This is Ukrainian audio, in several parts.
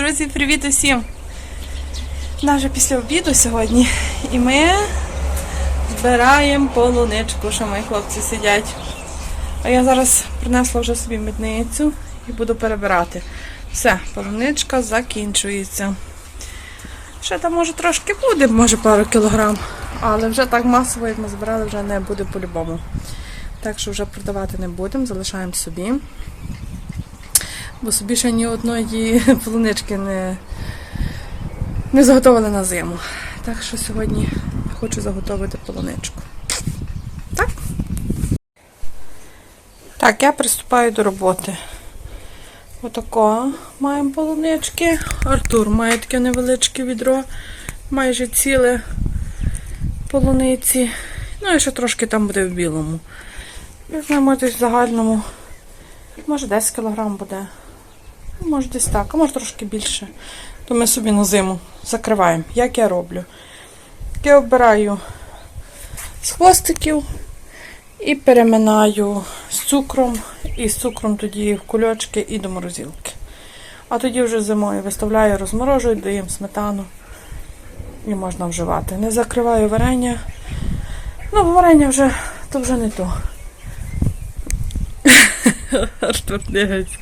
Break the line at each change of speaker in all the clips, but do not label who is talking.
Друзі, привіт усім! Наже після обіду сьогодні. І ми збираємо полуничку, що мої хлопці сидять. А я зараз принесла вже собі мідницю і буду перебирати. Все, полуничка закінчується. Ще там може трошки буде, може пару кілограм. Але вже так масово, як ми збирали, вже не буде по-любому. Так що вже продавати не будемо, залишаємо собі. Бо собі ще ні одної полунички не, не заготовили на зиму. Так що сьогодні хочу заготовити полуничку. Так? Так, я приступаю до роботи. Отако маємо полунички. Артур має таке невеличке відро, майже ціле полуниці. Ну і ще трошки там буде в білому. Візьмемо десь в загальному. Може 10 кг буде. Може десь так, а може трошки більше. То ми собі на зиму закриваємо. Як я роблю? Я обираю з хвостиків і переминаю з цукром, і з цукром тоді в кульочки і до морозилки. А тоді вже зимою виставляю, розморожую, даємо сметану і можна вживати. Не закриваю варення. Ну, варення вже то вже не то. Артур дивиться.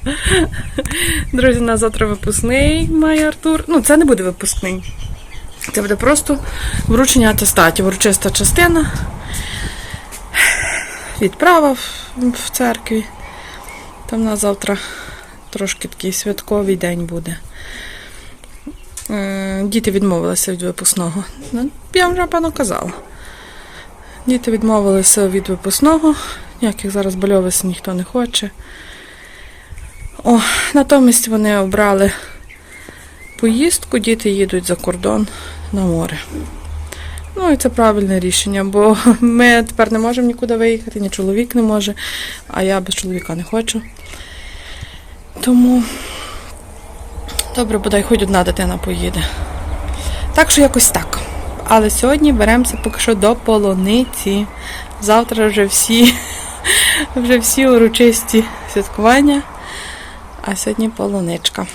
Друзі, на завтра випускний має Артур. Ну, це не буде випускний. Це буде просто вручення атестатів. Урочиста частина. Відправа в, церкві. Там на завтра трошки такий святковий день буде. Е, Діти відмовилися від випускного. Ну, я вже певно казала. Діти відмовилися від випускного. Ніяких зараз бальовиць ніхто не хоче. О, натомість вони обрали поїздку, діти їдуть за кордон на море. Ну і це правильне рішення, бо ми тепер не можемо нікуди виїхати, ні чоловік не може, а я без чоловіка не хочу. Тому добре, бодай хоч одна дитина поїде. Так що якось так. Але сьогодні беремося поки що до полуниці. Завтра вже всі, вже всі урочисті святкування. А сьогодні полуничка.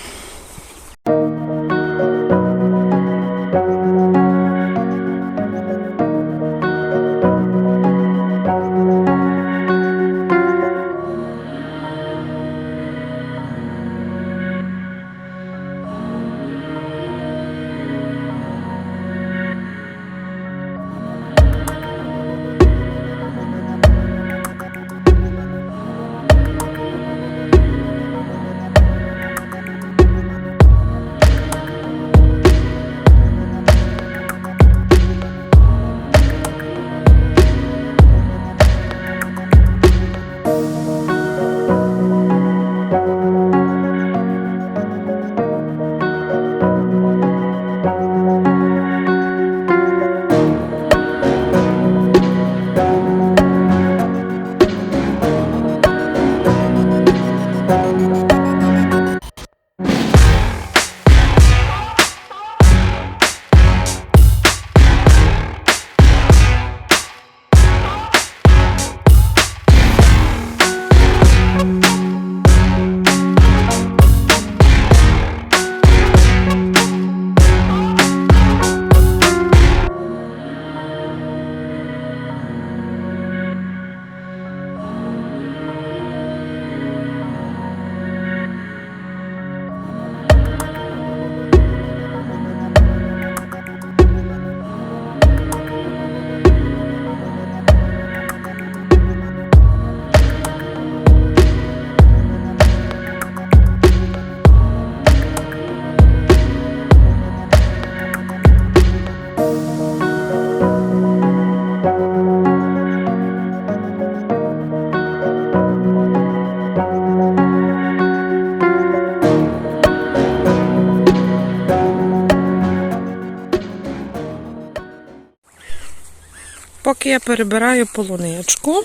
Поки я перебираю полуничку,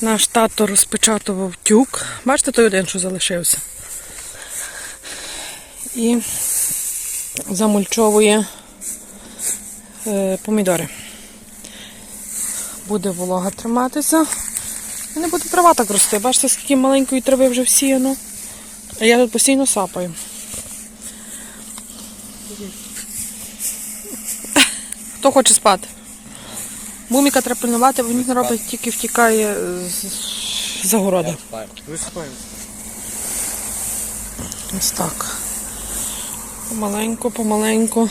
наш тато розпечатував тюк. Бачите той один, що залишився. І замульчовує е, помідори. Буде волога триматися. І не буде трава так рости. Бачите, скільки маленької трави вже всіяно. А я тут постійно сапаю. Хто хоче спати? Муміка треба пильнувати, бо він робить, тільки втікає з, загорода.
Висипаємо.
Ось так. Помаленьку, помаленьку.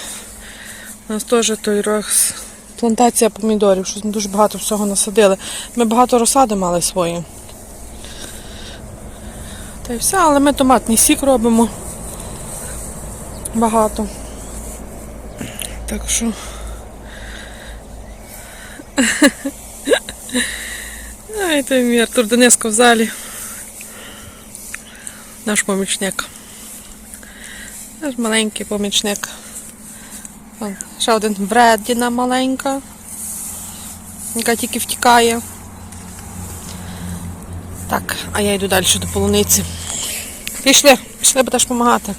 У нас теж той рекс. Плантація помідорів, щось дуже багато всього насадили. Ми багато розсади мали свої. Та й все, але ми томатний сік робимо. Багато. Так що. Ай, той мій Артур Дениско в залі. Наш помічник. Наш маленький помічник. Ще один вредіна маленька, яка тільки втікає. Так, а я йду далі до полуниці. Пішли, пішли, будеш допомагати.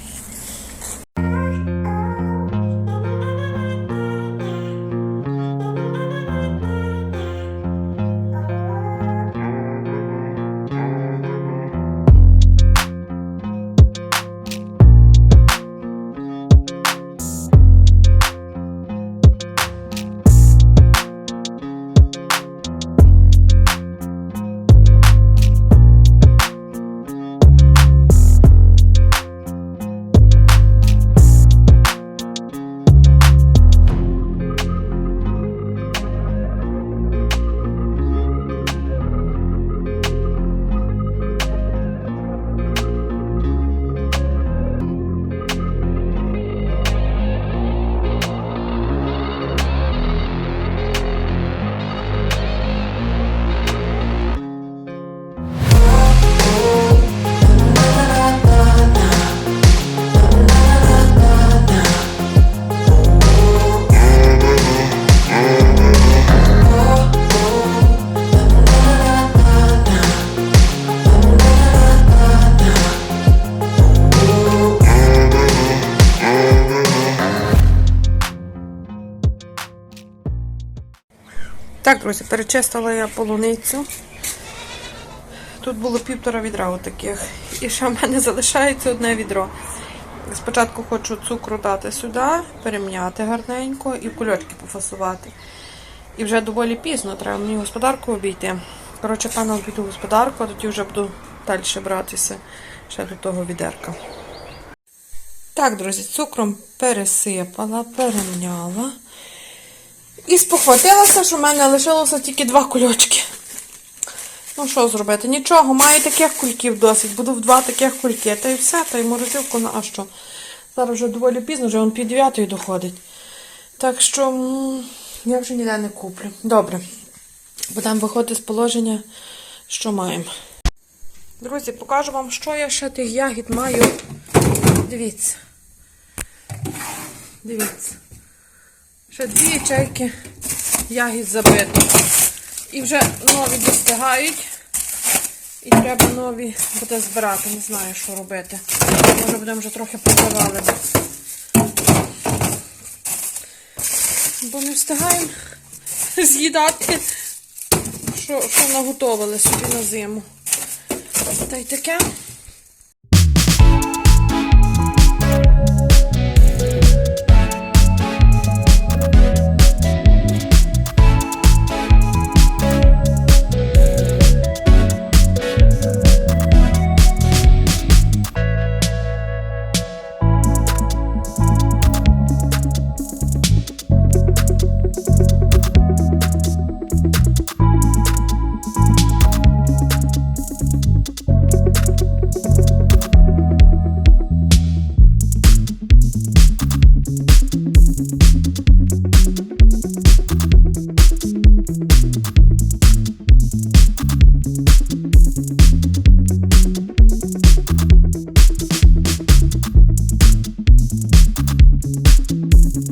Так, друзі, перечистила я полуницю. Тут було півтора відра таких. І ще в мене залишається одне відро. Спочатку хочу цукру дати сюди, перемняти гарненько і кульочки пофасувати. І вже доволі пізно, треба мені господарку обійти. Коротше, пана обійду господарку, а тоді вже буду далі братися ще до того відерка. Так, друзі, цукром пересипала, перемняла. І спохватилася, що в мене лишилося тільки два кульочки. Ну, що зробити? Нічого, маю таких кульків досить. Буду в два таких кульки. Та й все, та й морозилку на а що. Зараз вже доволі пізно, вже он пів дев'ятої доходить. Так що я вже ніде не куплю. Добре. Будемо виходити з положення, що маємо. Друзі, покажу вам, що я ще тих ягід маю. Дивіться. Дивіться. Ще дві ячейки ягід забито. І вже нові достигають. І треба нові буде збирати. Не знаю, що робити. Може будемо вже трохи продавали. Бо не встигаємо з'їдати, що, що наготовили собі на зиму. Та й таке. Так,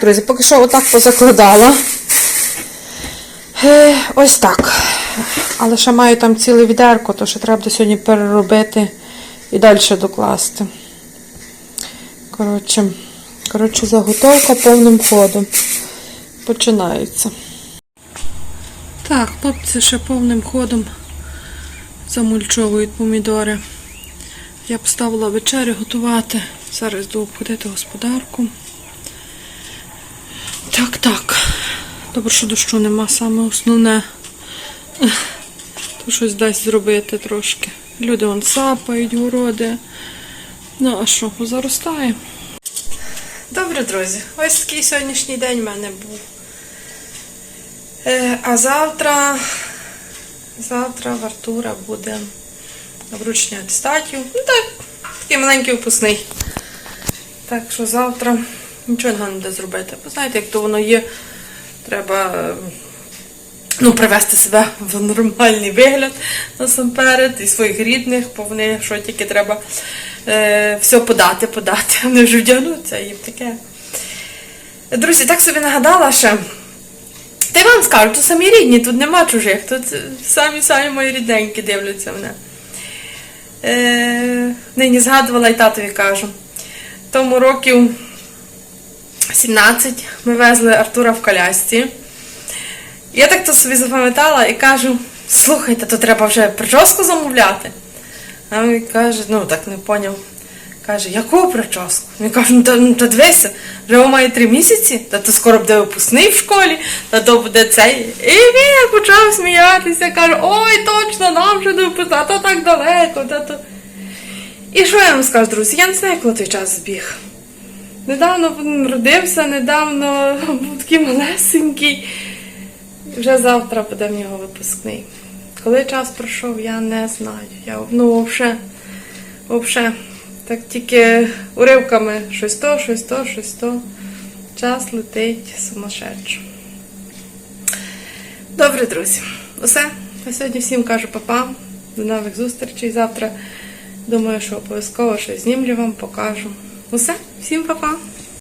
друзі, поки що отак позакладала. Е, ось так. Але ще маю там ціле відерко, то ще треба сьогодні переробити і далі докласти. Коротше, коротше, заготовка повним ходом. Починається. Так, хлопці ще повним ходом замульчовують помідори. Я поставила вечерю готувати. Зараз йду обходити господарку. Так, так. Добре, що дощу нема, саме основне. То щось дасть зробити трошки. Люди вон сапають, городи. Ну, а що, заростає. Добре, друзі, ось такий сьогоднішній день в мене був. Е, а завтра, завтра в Артура буде вручення атестатів. Ну так, такий маленький випускний. Так що завтра нічого не буде зробити. Ви знаєте, як то воно є, треба ну, привести себе в нормальний вигляд насамперед і своїх рідних, бо вони що тільки треба е, все подати, подати. Вони вже вдягнуться і таке. Друзі, так собі нагадала ще. Та й вам скажу, тут самі рідні, тут нема чужих, тут самі-самі мої рідненькі дивляться мене. Е, нині згадувала і татові кажу. Тому років 17 ми везли Артура в колясці. Я так то собі запам'ятала і кажу: слухайте, то треба вже прическу замовляти. А він каже, ну так не поняв. Каже, яку прическу? Він каже, ну то, ну, то дивися, вже має три місяці, та то скоро буде випускний в школі, та то буде цей. І він почав сміятися, каже, ой, точно, нам вже не випускний, а то так далеко, та то. І що я вам скажу, друзі? Я не знаю, коли той час збіг. Недавно він родився, недавно був такий малесенький. Вже завтра буде в нього випускний. Коли час пройшов, я не знаю. Я, ну, взагалі, так тільки уривками щось то, щось то, щось то. Час летить сумасшедше. Добре, друзі. Усе. На сьогодні всім кажу папа. До нових зустрічей. Завтра думаю, що обов'язково щось знімлю вам, покажу. Усе, всім па-па!